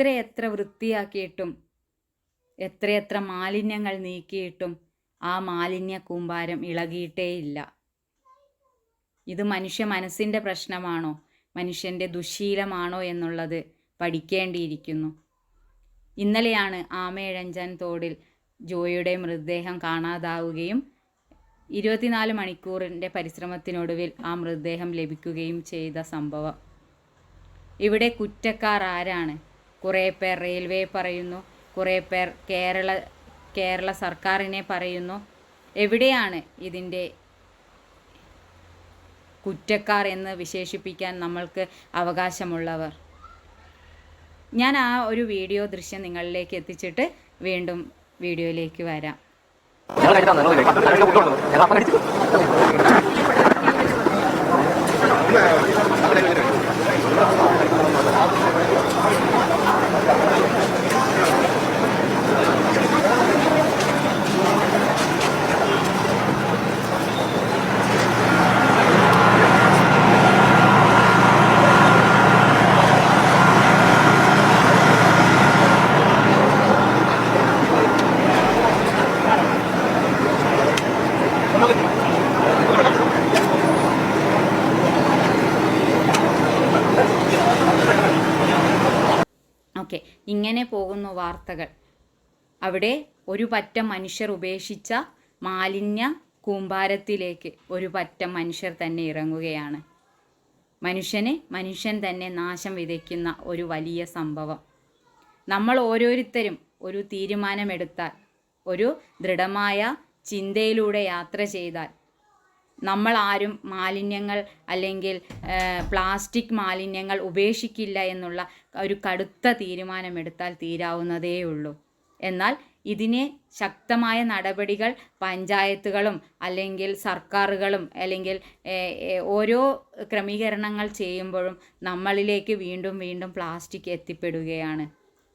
എത്രയെത്ര വൃത്തിയാക്കിയിട്ടും എത്രയെത്ര മാലിന്യങ്ങൾ നീക്കിയിട്ടും ആ മാലിന്യ കൂമ്പാരം ഇളകിയിട്ടേയില്ല. ഇത് മനുഷ്യ മനസ്സിന്റെ പ്രശ്നമാണോ? മനുഷ്യന്റെ ദുശീലമാണോ എന്നുള്ളത് പഠിക്കേണ്ടിയിരിക്കുന്നു. ഇന്നലെയാണ് ആമയിഴഞ്ചൻ തോടിൽ ജോയിയുടെ മൃതദേഹം കാണാതാവുകയും ഇരുപത്തിനാല് മണിക്കൂറിന്റെ പരിശ്രമത്തിനൊടുവിൽ ആ മൃതദേഹം ലഭിക്കുകയും ചെയ്ത സംഭവം. ഇവിടെ കുറ്റക്കാർ ആരാണ്? കുറേ പേർ റെയിൽവേ പറയുന്നു. കുറേ പേർ കേരള കേരള സർക്കാരിനെ പറയുന്നു. എവിടെയാണ് ഇതിന്റെ കുറ്റക്കാർ എന്ന് വിശേഷിപ്പിക്കാൻ നമ്മൾക്ക് അവകാശമുള്ളവർ? ഞാൻ ആ ഒരു വീഡിയോ ദൃശ്യം നിങ്ങളിലേക്ക് എത്തിച്ചിട്ട് വീണ്ടും വീഡിയോയിലേക്ക് വരാം. ഓക്കെ ഇങ്ങനെ പോകുന്നു വാർത്തകൾ. അവിടെ ഒരു പറ്റം മനുഷ്യർ ഉപേക്ഷിച്ച മാലിന്യ കൂമ്പാരത്തിലേക്ക് ഒരു പറ്റം മനുഷ്യർ തന്നെ ഇറങ്ങുകയാണ്. മനുഷ്യന് മനുഷ്യൻ തന്നെ നാശം വിതയ്ക്കുന്ന ഒരു വലിയ സംഭവം. നമ്മൾ ഓരോരുത്തരും ഒരു തീരുമാനമെടുത്താൽ ഒരു ദൃഢമായ ചിന്തയിലൂടെ യാത്ര ചെയ്താൽ നമ്മൾ ആരും മാലിന്യങ്ങൾ അല്ലെങ്കിൽ പ്ലാസ്റ്റിക് മാലിന്യങ്ങൾ ഉപേക്ഷിക്കില്ല എന്നുള്ള ഒരു കടുത്ത തീരുമാനമെടുത്താൽ തീരാവുന്നതേ ഉള്ളൂ എന്നാൽ ഇതിനെ ശക്തമായ നടപടികൾ പഞ്ചായത്തുകളും അല്ലെങ്കിൽ സർക്കാരുകളും അല്ലെങ്കിൽ ഓരോ ക്രമീകരണങ്ങൾ ചെയ്യുമ്പോഴും നമ്മളിലേക്ക് വീണ്ടും വീണ്ടും പ്ലാസ്റ്റിക് എത്തിപ്പെടുകയാണ്.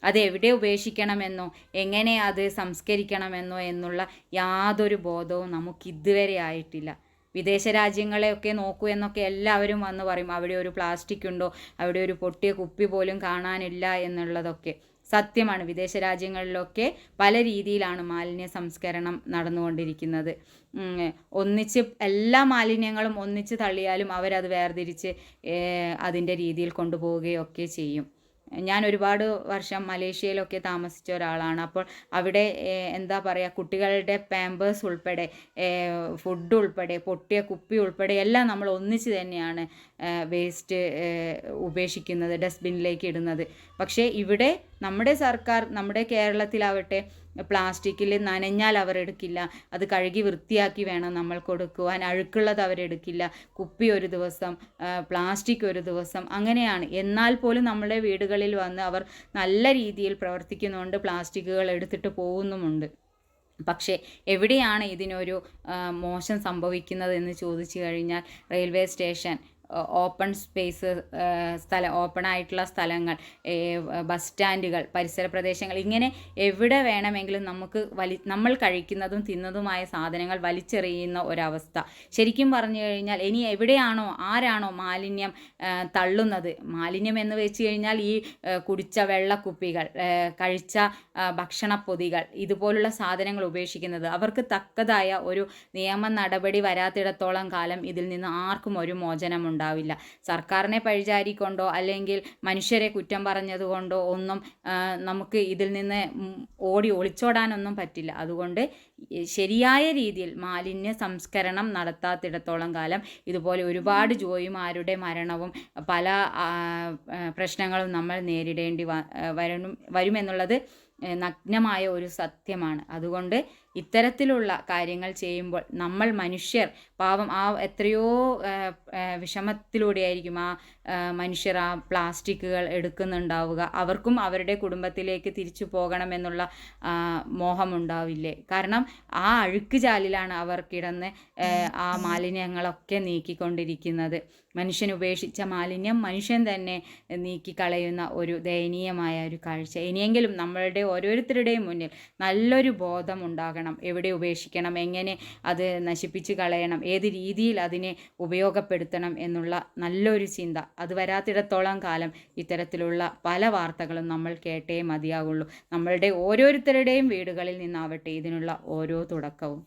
അത് എവിടെ ഉപേക്ഷിക്കണമെന്നോ എങ്ങനെ അത് സംസ്കരിക്കണമെന്നോ എന്നുള്ള യാതൊരു ബോധവും നമുക്കിതുവരെ ആയിട്ടില്ല. വിദേശ രാജ്യങ്ങളെയൊക്കെ നോക്കൂ എന്നൊക്കെ എല്ലാവരും വന്ന് പറയും. അവിടെ ഒരു പ്ലാസ്റ്റിക് ഉണ്ടോ? അവിടെ ഒരു പൊട്ടിയ കുപ്പി പോലും കാണാനില്ല എന്നുള്ളതൊക്കെ. സത്യമാണ്. വിദേശ രാജ്യങ്ങളിലൊക്കെ പല രീതിയിലാണ് മാലിന്യ സംസ്കരണം നടന്നുകൊണ്ടിരിക്കുന്നത്. ഒന്നിച്ച് എല്ലാ മാലിന്യങ്ങളും ഒന്നിച്ച് തള്ളിയാലും അവരത് വേർതിരിച്ച് അതിന്റെ രീതിയിൽ കൊണ്ടുപോവുകയൊക്കെ ചെയ്യും. ഞാൻ ഒരുപാട് വർഷം മലേഷ്യയിലൊക്കെ താമസിച്ച ഒരാളാണ്. അപ്പോൾ അവിടെ എന്താ പറയുക കുട്ടികളുടെ പാമ്പേഴ്സ് ഉൾപ്പെടെ ഫുഡ് ഉൾപ്പെടെ പൊട്ടിയ കുപ്പി ഉൾപ്പെടെ എല്ലാം നമ്മൾ ഒന്നിച്ച് തന്നെയാണ് വേസ്റ്റ് ഉപേക്ഷിക്കുന്നത് ഡസ്റ്റ്ബിന്നിലേക്ക് ഇടുന്നത്. പക്ഷേ ഇവിടെ നമ്മുടെ സർക്കാർ നമ്മുടെ കേരളത്തിലാവട്ടെ പ്ലാസ്റ്റിക്കിൽ നനഞ്ഞാൽ അവർ എടുക്കില്ല അത് കഴുകി വൃത്തിയാക്കി വേണം നമ്മൾ കൊടുക്കുവാൻ. അഴുക്കുള്ളത് അവരെടുക്കില്ല. കുപ്പി ഒരു ദിവസം പ്ലാസ്റ്റിക് ഒരു ദിവസം അങ്ങനെയാണ്. എന്നാൽ പോലും നമ്മുടെ വീടുകളിൽ വന്ന് അവർ നല്ല രീതിയിൽ പ്രവർത്തിക്കുന്നുണ്ട് പ്ലാസ്റ്റിക്കുകൾ എടുത്തിട്ട് പോകുന്നുമുണ്ട്. പക്ഷേ എവിടെയാണ് ഇതിനൊരു മോശം സംഭവിക്കുന്നത് എന്ന് ചോദിച്ചു കഴിഞ്ഞാൽ റെയിൽവേ സ്റ്റേഷൻ ഓപ്പൺ സ്പേസ് സ്ഥലം ഓപ്പൺ ആയിട്ടുള്ള സ്ഥലങ്ങൾ ബസ് സ്റ്റാൻഡുകൾ പരിസര പ്രദേശങ്ങൾ ഇങ്ങനെ എവിടെ വേണമെങ്കിലും നമുക്ക് വലി നമ്മൾ കഴിക്കുന്നതും തിന്നതുമായ സാധനങ്ങൾ വലിച്ചെറിയുന്ന ഒരവസ്ഥ. ശരിക്കും പറഞ്ഞു കഴിഞ്ഞാൽ ഇനി എവിടെയാണോ ആരാണോ മാലിന്യം തള്ളുന്നത്? മാലിന്യം എന്ന് വെച്ച് കഴിഞ്ഞാൽ ഈ കുടിച്ച വെള്ളക്കുപ്പികൾ കഴിച്ച ഭക്ഷണപ്പൊതികൾ ഇതുപോലുള്ള സാധനങ്ങൾ ഉപേക്ഷിക്കുന്നത്. അവർക്ക് തക്കതായ ഒരു നിയമ നടപടി വരാത്തിടത്തോളം കാലം ഇതിൽ നിന്ന് ആർക്കും ഒരു മോചനം ഉണ്ടാവില്ല. സർക്കാരിനെ പഴിചാരിക്കൊണ്ടോ അല്ലെങ്കിൽ മനുഷ്യരെ കുറ്റം പറഞ്ഞതുകൊണ്ടോ ഒന്നും നമുക്ക് ഇതിൽ നിന്ന് ഓടി ഒളിച്ചോടാനൊന്നും പറ്റില്ല. അതുകൊണ്ട് ശരിയായ രീതിയിൽ മാലിന്യ സംസ്കരണം നടത്താത്തിടത്തോളം കാലം ഇതുപോലെ ഒരുപാട് ജോയിമാരുടെ മരണവും പല പ്രശ്നങ്ങളും നമ്മൾ നേരിടേണ്ടി വരണം വരുമെന്നുള്ളത് നഗ്നമായ ഒരു സത്യമാണ്. അതുകൊണ്ട് ഇത്തരത്തിലുള്ള കാര്യങ്ങൾ ചെയ്യുമ്പോൾ നമ്മൾ മനുഷ്യർ പാവം ആ എത്രയോ വിഷമത്തിലൂടെയായിരിക്കും ആ മനുഷ്യർ ആ പ്ലാസ്റ്റിക്കുകൾ എടുക്കുന്നുണ്ടാവുക. അവർക്കും അവരുടെ കുടുംബത്തിലേക്ക് തിരിച്ചു പോകണമെന്നുള്ള മോഹമുണ്ടാവില്ലേ? കാരണം ആ അഴുക്ക് ചാലിലാണ് അവർ കിടന്ന് ആ മാലിന്യങ്ങളൊക്കെ നീക്കിക്കൊണ്ടിരിക്കുന്നത്. മനുഷ്യൻ ഉപേക്ഷിച്ച മാലിന്യം മനുഷ്യൻ തന്നെ നീക്കിക്കളയുന്ന ഒരു ദയനീയമായ ഒരു കാഴ്ച. ഇനിയെങ്കിലും നമ്മളുടെ ഓരോരുത്തരുടെയും മുന്നിൽ നല്ലൊരു ബോധം ഉണ്ടാകണം. എവിടെ ഉപേക്ഷിക്കണം? എങ്ങനെ അത് നശിപ്പിച്ച് കളയണം? ഏത് രീതിയിൽ അതിനെ ഉപയോഗപ്പെടുത്തണം എന്നുള്ള നല്ലൊരു ചിന്ത അത് വരാത്തിടത്തോളം കാലം ഇത്തരത്തിലുള്ള പല വാർത്തകളും നമ്മൾ കേട്ടേ മതിയാവുള്ളൂ. നമ്മളുടെ ഓരോരുത്തരുടെയും വീടുകളിൽ നിന്നാവട്ടെ ഇതിനുള്ള ഓരോ തുടക്കവും.